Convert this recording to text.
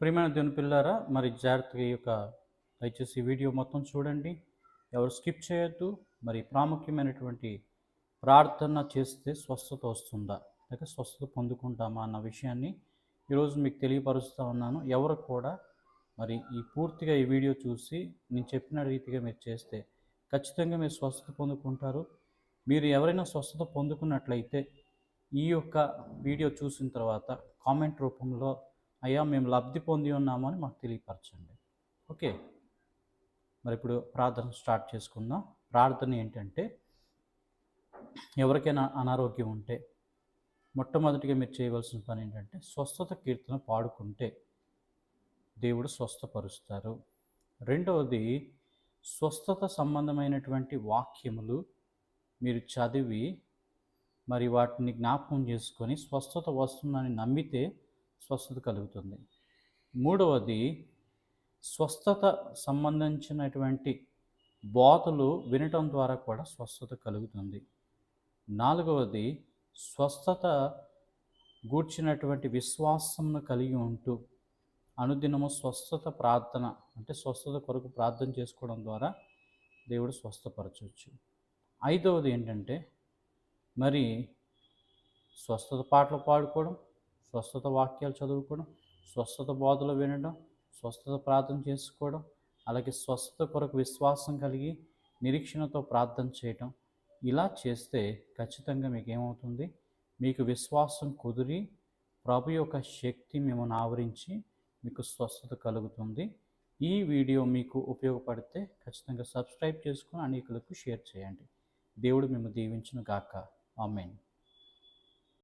ప్రియమైన దేవుని పిల్లారా మరి జాగ్రత్తగా ఈ యొక్క దయచేసి వీడియో మొత్తం చూడండి. ఎవరు స్కిప్ చేయొద్దు మరి ప్రాముఖ్యమైనటువంటి ప్రార్థన చేస్తే స్వస్థత వస్తుందా? లేక స్వస్థత పొందుకుంటామా అన్న విషయాన్ని ఈరోజు మీకు తెలియపరుస్తూ ఉన్నాను. ఎవరు కూడా మరి ఈ పూర్తిగా ఈ వీడియో చూసి నేను చెప్పిన రీతిగా మీరు చేస్తే ఖచ్చితంగా మీరు స్వస్థత పొందుకుంటారు. మీరు ఎవరైనా స్వస్థత పొందుకున్నట్లయితే ఈ యొక్క వీడియో చూసిన తర్వాత కామెంట్ రూపంలో అయ్యా మేము లబ్ధి పొంది ఉన్నాము అని మాకు తెలియపరచండి. ఓకే. మరి ఇప్పుడు ప్రార్థన స్టార్ట్ చేసుకుందాం. ప్రార్థన ఏంటంటే ఎవరికైనా అనారోగ్యం ఉంటే మొట్టమొదటిగా మీరు చేయవలసిన పని ఏంటంటే స్వస్థత కీర్తన పాడుకుంటే దేవుడు స్వస్థపరుస్తారు. రెండవది స్వస్థత సంబంధమైనటువంటి వాక్యములు మీరు చదివి మరి వాటిని జ్ఞాపకం చేసుకొని స్వస్థత వస్తుందని నమ్మితే స్వస్థత కలుగుతుంది. మూడవది స్వస్థత సంబంధించినటువంటి బోధలు వినటం ద్వారా కూడా స్వస్థత కలుగుతుంది. నాలుగవది స్వస్థత గూర్చినటువంటి విశ్వాసంను కలిగి ఉంటూ అనుదినము స్వస్థత ప్రార్థన అంటే స్వస్థత కొరకు ప్రార్థన చేసుకోవడం ద్వారా దేవుడు స్వస్థపరచవచ్చు. ఐదవది ఏంటంటే మరి స్వస్థత పాటలు పాడుకోవడం స్వస్థత వాక్యాలు చదువుకోవడం స్వస్థత బోధలు వినడం స్వస్థత ప్రార్థన చేసుకోవడం అలాగే స్వస్థత కొరకు విశ్వాసం కలిగి నిరీక్షణతో ప్రార్థన చేయటం ఇలా చేస్తే ఖచ్చితంగా మీకు ఏమవుతుంది? మీకు విశ్వాసం కుదిరి ప్రభు యొక్క శక్తి మిమ్మల్ని ఆవరించి మీకు స్వస్థత కలుగుతుంది. ఈ వీడియో మీకు ఉపయోగపడితే ఖచ్చితంగా సబ్స్క్రైబ్ చేసుకుని అనేకులకు షేర్ చేయండి. దేవుడు మేము దీవించును గాక ఆమెన్.